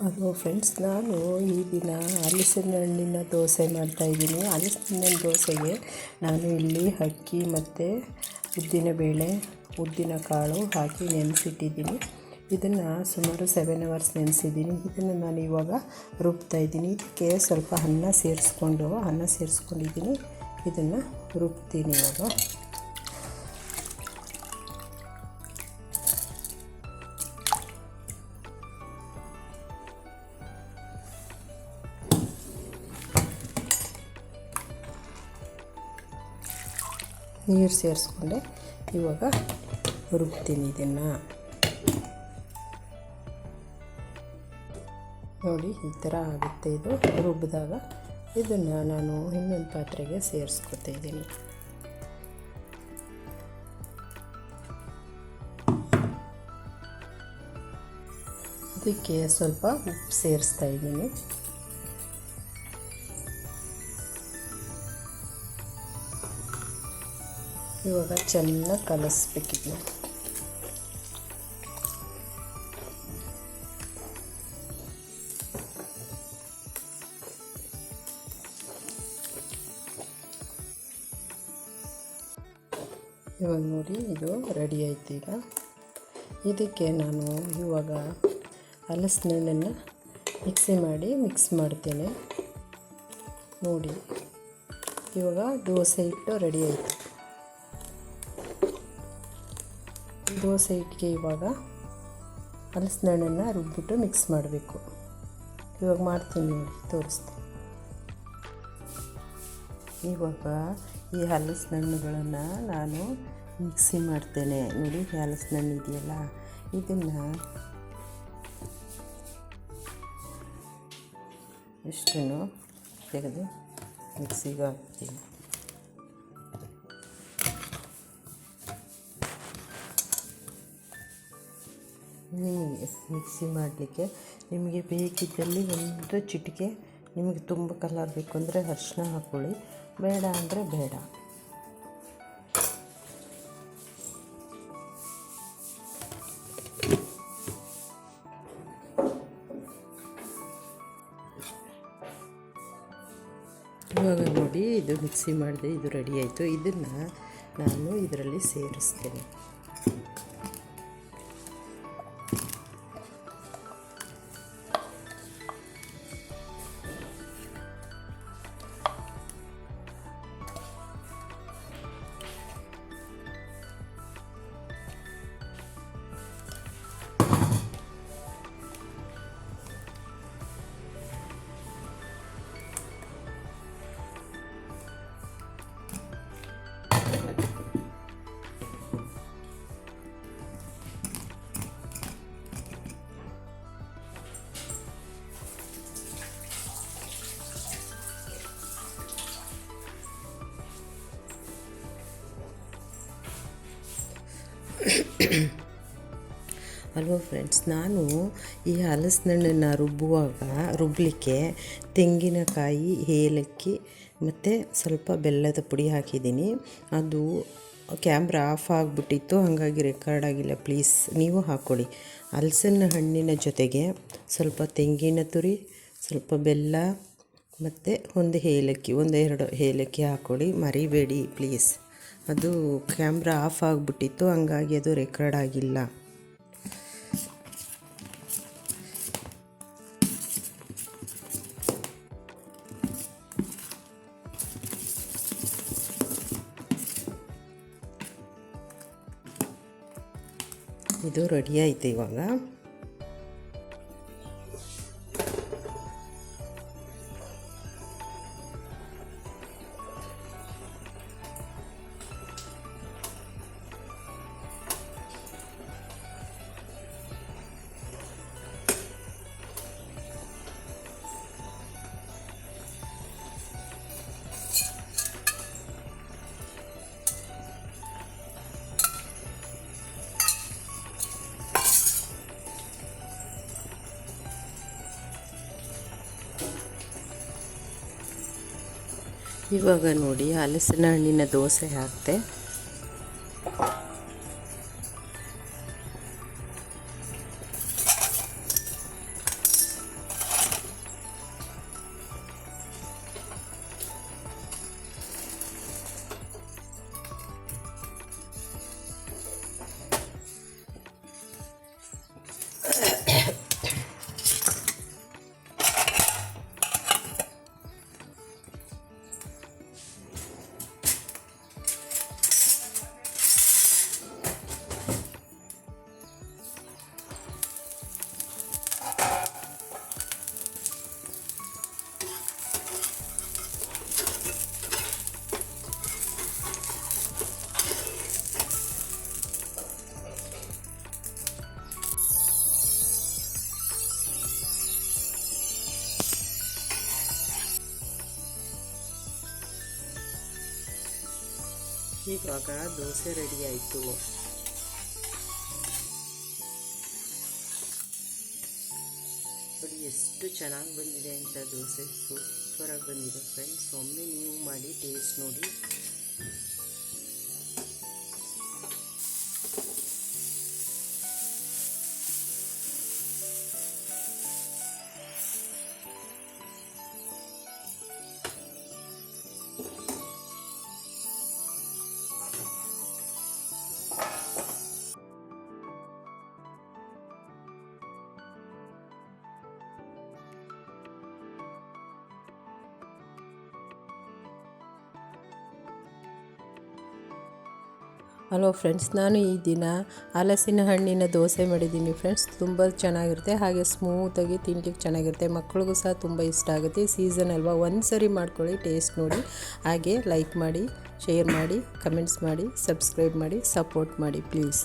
Hello friends ನಾನು ಈ ದಿನ ಹಲಸಿನ ಹಣ್ಣಿನ ದೋಸೆ ಮಾಡ್ತಾಯಿದ್ದೀನಿ ಹಲಸಿನ ಹಣ್ಣಿನ ದೋಸೆಗೆ ನಾನು ಇಲ್ಲಿ ಅಕ್ಕಿ ಮತ್ತು ಉದ್ದಿನಬೇಳೆ ಉದ್ದಿನ ಕಾಳು ಹಾಕಿ ನೆನೆಸಿಟ್ಟಿದ್ದೀನಿ. ಇದನ್ನು ಸುಮಾರು ಸೆವೆನ್ ಅವರ್ಸ್ ನೆನೆಸಿದ್ದೀನಿ. ಇದನ್ನು ನಾನು ಇವಾಗ ರುಬ್ತಾ ಇದ್ದೀನಿ. ಇದಕ್ಕೆ ಸ್ವಲ್ಪ ಅನ್ನ ಸೇರಿಸ್ಕೊಂಡು, ಅನ್ನ ಸೇರಿಸ್ಕೊಂಡಿದ್ದೀನಿ. ಇದನ್ನು ರುಬ್ತೀನಿ ಇವಾಗ. ನೀರು ಸೇರಿಸ್ಕೊಂಡೆ. ಇವಾಗ ರುಬ್ತೀನಿ ಇದನ್ನು. ನೋಡಿ, ಈ ಥರ ಆಗುತ್ತೆ ಇದು. ರುಬ್ಬಿದಾಗ ಇದನ್ನು ನಾನು ಇನ್ನೊಂದು ಪಾತ್ರೆಗೆ ಸೇರಿಸ್ಕೊತಾ ಇದ್ದೀನಿ. ಅದಕ್ಕೆ ಸ್ವಲ್ಪ ಉಪ್ಪು ಸೇರಿಸ್ತಾ ಇದ್ದೀನಿ. ಇವಾಗ ಚೆನ್ನಾಗಿ ಕಲಿಸ್ಬೇಕಿದ್ನ ಇವಾಗ ನೋಡಿ, ಇದು ರೆಡಿ ಆಯ್ತು ಈಗ. ಇದಕ್ಕೆ ನಾನು ಇವಾಗ ಹಲಸಿನಣ್ಣನ್ನು ಮಿಕ್ಸಿ ಮಾಡಿ ಮಿಕ್ಸ್ ಮಾಡ್ತೇನೆ. ನೋಡಿ, ಇವಾಗ ದೋಸೆ ಹಿಟ್ಟು ರೆಡಿ ಆಯಿತು. ದೋಸೆ ಹಿಟ್ಟಿಗೆ ಇವಾಗ ಹಲಸಿನ ಹಣ್ಣನ್ನು ರುಬ್ಬಿಟ್ಟು ಮಿಕ್ಸ್ ಮಾಡಬೇಕು. ಇವಾಗ ಮಾಡ್ತೀನಿ ನೋಡಿ, ತೋರಿಸ್ತೀನಿ. ಇವಾಗ ಈ ಹಲಸಿನ ಹಣ್ಣುಗಳನ್ನು ನಾನು ಮಿಕ್ಸಿ ಮಾಡ್ತೇನೆ. ನೋಡಿ ಹಲಸಿನ ಹಣ್ಣು ಇದೆಯಲ್ಲ, ಇದನ್ನು ಇಷ್ಟನ್ನು ತೆಗೆದು ಮಿಕ್ಸಿಗೆ ಹಾಕ್ತೀನಿ. ಮಿಕ್ಸಿ ಮಾಡಲಿಕ್ಕೆ ನಿಮಗೆ ಬೇಕಿದ್ದಲ್ಲಿ ಒಂದು ಚಿಟಿಕೆ, ನಿಮಗೆ ತುಂಬ ಕಲರ್ ಬೇಕು ಅಂದರೆ ಅರ್ಶಿನ ಹಾಕ್ಕೊಳ್ಳಿ ಬೇಡ ಅಂದರೆ ಬೇಡ. ಇವಾಗ ನೋಡಿ, ಇದು ಮಿಕ್ಸಿ ಮಾಡಿದೆ, ಇದು ರೆಡಿ ಆಯಿತು. ಇದನ್ನು ನಾನು ಇದರಲ್ಲಿ ಸೇರಿಸ್ತೇನೆ. ಅಲ್ವಾ ಫ್ರೆಂಡ್ಸ್ ನಾನು ಈ ಹಲಸಿನ ಹಣ್ಣನ್ನು ರುಬ್ಬುವಾಗ ರುಬ್ಬಲಿಕ್ಕೆ ತೆಂಗಿನಕಾಯಿ, ಏಲಕ್ಕಿ ಮತ್ತು ಸ್ವಲ್ಪ ಬೆಲ್ಲದ ಪುಡಿ ಹಾಕಿದ್ದೀನಿ. ಅದು ಕ್ಯಾಮ್ರಾ ಆಫ್ ಆಗಿಬಿಟ್ಟಿತ್ತು, ಹಾಗಾಗಿ ರೆಕಾರ್ಡ್ ಆಗಿಲ್ಲ ಪ್ಲೀಸ್ ನೀವು ಹಾಕ್ಕೊಳ್ಳಿ ಹಲಸಿನ ಹಣ್ಣಿನ ಜೊತೆಗೆ ಸ್ವಲ್ಪ ತೆಂಗಿನ ತುರಿ, ಸ್ವಲ್ಪ ಬೆಲ್ಲ ಮತ್ತು ಒಂದು ಏಲಕ್ಕಿ ಒಂದು ಎರಡು ಏಲಕ್ಕಿ ಹಾಕ್ಕೊಳ್ಳಿ ಮರಿಬೇಡಿ ಪ್ಲೀಸ್ ಅದು ಕ್ಯಾಮ್ರಾ ಆಫ್ ಆಗಿಬಿಟ್ಟಿತ್ತು ಹಂಗಾಗಿ ಅದು ರೆಕಾರ್ಡ್ ಆಗಿಲ್ಲ. ಇದು ರೆಡಿ ಆಯಿತು ಇವಾಗ. ಇವಾಗ ನೋಡಿ ಹಲಸಿನ ಹಣ್ಣಿನ ದೋಸೆ ಹಾಕ್ತೆ. ಇವಾಗ ದೋಸೆ ರೆಡಿ ಆಯಿತು. ನೋಡಿ ಎಷ್ಟು ಚೆನ್ನಾಗಿ ಬಂದಿದೆ ಅಂತ ದೋಸೆ ಸೂಪರಾಗಿ ಬಂದಿದೆ. ಫ್ರೆಂಡ್ಸ್ ಒಮ್ಮೆ ನೀವು ಮಾಡಿ ಟೇಸ್ಟ್ ನೋಡಿ. ಹಲೋ ಫ್ರೆಂಡ್ಸ್ ನಾನು ಈ ದಿನ ಹಲಸಿನ ಹಣ್ಣಿನ ದೋಸೆ ಮಾಡಿದ್ದೀನಿ ಫ್ರೆಂಡ್ಸ್ ತುಂಬ ಚೆನ್ನಾಗಿರುತ್ತೆ. ಹಾಗೆ ಸ್ಮೂತಾಗಿ ತಿನ್ಲಿಕ್ಕೆ ಚೆನ್ನಾಗಿರುತ್ತೆ. ಮಕ್ಕಳಿಗೂ ಸಹ ತುಂಬ ಇಷ್ಟ ಆಗುತ್ತೆ. ಸೀಸನ್ ಅಲ್ವಾ? ಒಂದು ಸರಿ ಮಾಡ್ಕೊಳ್ಳಿ ಟೇಸ್ಟ್ ನೋಡಿ. ಹಾಗೆ ಲೈಕ್ ಮಾಡಿ ಶೇರ್ ಮಾಡಿ ಕಮೆಂಟ್ಸ್ ಮಾಡಿ ಸಬ್ಸ್ಕ್ರೈಬ್ ಮಾಡಿ ಸಪೋರ್ಟ್ ಮಾಡಿ ಪ್ಲೀಸ್